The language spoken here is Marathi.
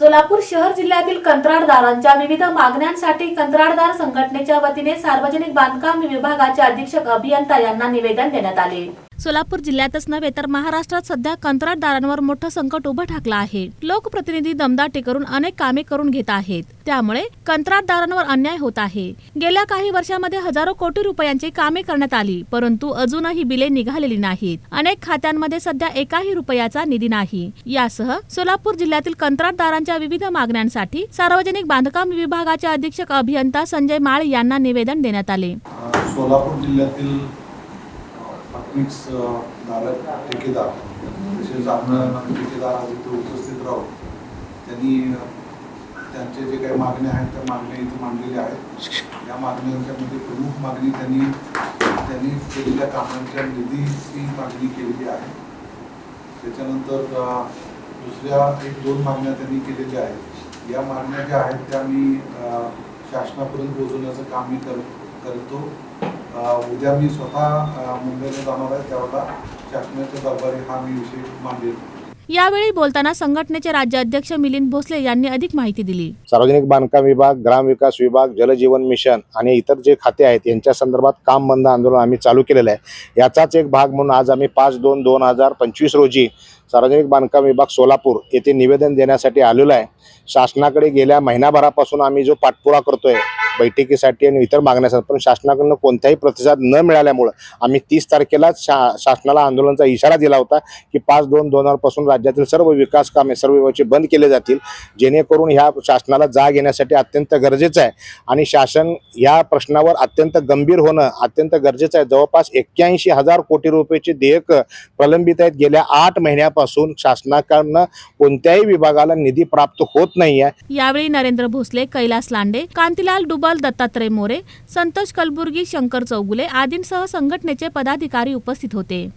सोलापूर शहर जिल्ह्यातील कंत्राटदारांच्या विविध मागण्यांसाठी कंत्राटदार संघटनेच्या वतीने सार्वजनिक बांधकाम विभागाचे अधीक्षक अभियंता यांना निवेदन देण्यात आले. सोलापूर जिल्ह्यातच नव्हे तर महाराष्ट्रात सध्या कंत्राटदारांवर मोठं संकट उभं ठाकलं आहे. लोकप्रतिनिधी दमदाटी करून अनेक कामे करून घेत आहेत. त्यामुळे कंत्राटदारांवर अन्याय होत आहे. गेल्या काही वर्षामध्ये हजारो कोटी रुपयांची कामे करण्यात आली परंतु अजूनही बिले निघालेली नाहीत. अनेक खात्यांमध्ये सध्या एकाही रुपयाचा निधी नाही. यासह सोलापूर जिल्ह्यातील कंत्राटदारांच्या विविध मागण्यांसाठी सार्वजनिक बांधकाम विभागाचे अधीक्षक अभियंता संजय माळ यांना निवेदन देण्यात आले. सोलापूर जिल्ह्यातील प्राथमिक धारक ठेकेदार. तसेच आपण ठेकेदार आज इथे उपस्थित राहू त्यांनी त्यांचे जे काही मागण्या आहेत त्या मागण्या इथे मांडलेल्या आहेत. या मागण्यांच्यामध्ये प्रमुख मागणी त्यांनी त्यांनी केलेल्या कामांच्या निधीची मागणी केलेली आहे. त्याच्यानंतर दुसऱ्या एक दोन मागण्या त्यांनी केलेल्या आहेत. या मागण्या ज्या आहेत त्या मी शासनापर्यंत पोहोचवण्याचं काम मी कर करतो. उद्या मी स्वतः मुंबईला जाणार आहे. त्यावेळेला शासनाच्या दरबारी हा मी विषय मांडेल. यावेळी बोलताना संघटनेचे राज्याध्यक्ष मिलिंद भोसले यांनी अधिक माहिती दिली. सार्वजनिक बांधकाम विभाग ग्रामविकास विभाग जलजीवन मिशन आणि इतर जे खाते आहेत यांच्या संदर्भात काम बंद आंदोलन आम्ही चालू केलेलं आहे. याचाच एक भाग म्हणून आज आम्ही पाच दोन दोन हजार पंचवीस रोजी सार्वजनिक बांधकाम विभाग सोलापूर येथे निवेदन देण्यासाठी आलेलो आहे. शासनाकडे गेल्या महिनाभरापासून आम्ही जो पाठपुरा करतोय बैठकीसाठी आणि इतर मागण्यासाठी पण शासनाकडून कोणताही प्रतिसाद न मिळाल्यामुळं आम्ही तीस तारखेला शा शासनाला आंदोलनाचा इशारा दिला होता की पाच दोन दोन हजारपासून राज्यातील सर्व विकास कामे सर्व विभागाचे बंद केले जातील. जेणेकरून ह्या शासनाला जाग येण्यासाठी अत्यंत गरजेचं आहे. आणि शासन या प्रश्नावर अत्यंत गंभीर होणं अत्यंत गरजेचं आहे. जवळपास एक्क्याऐंशी हजार कोटी रुपयाची देयक प्रलंबित आहेत. गेल्या आठ महिन्यापासून शासनाकडनं कोणत्याही विभागाला निधी प्राप्त होत नाही आहे यावेळी नरेंद्र भोसले कैलास लांडे कांतीलाल डुबल दत्तात्रय मोरे संतोष कलबुर्गी शंकर चौगुले आदींसह संघटनेचे पदाधिकारी उपस्थित होते.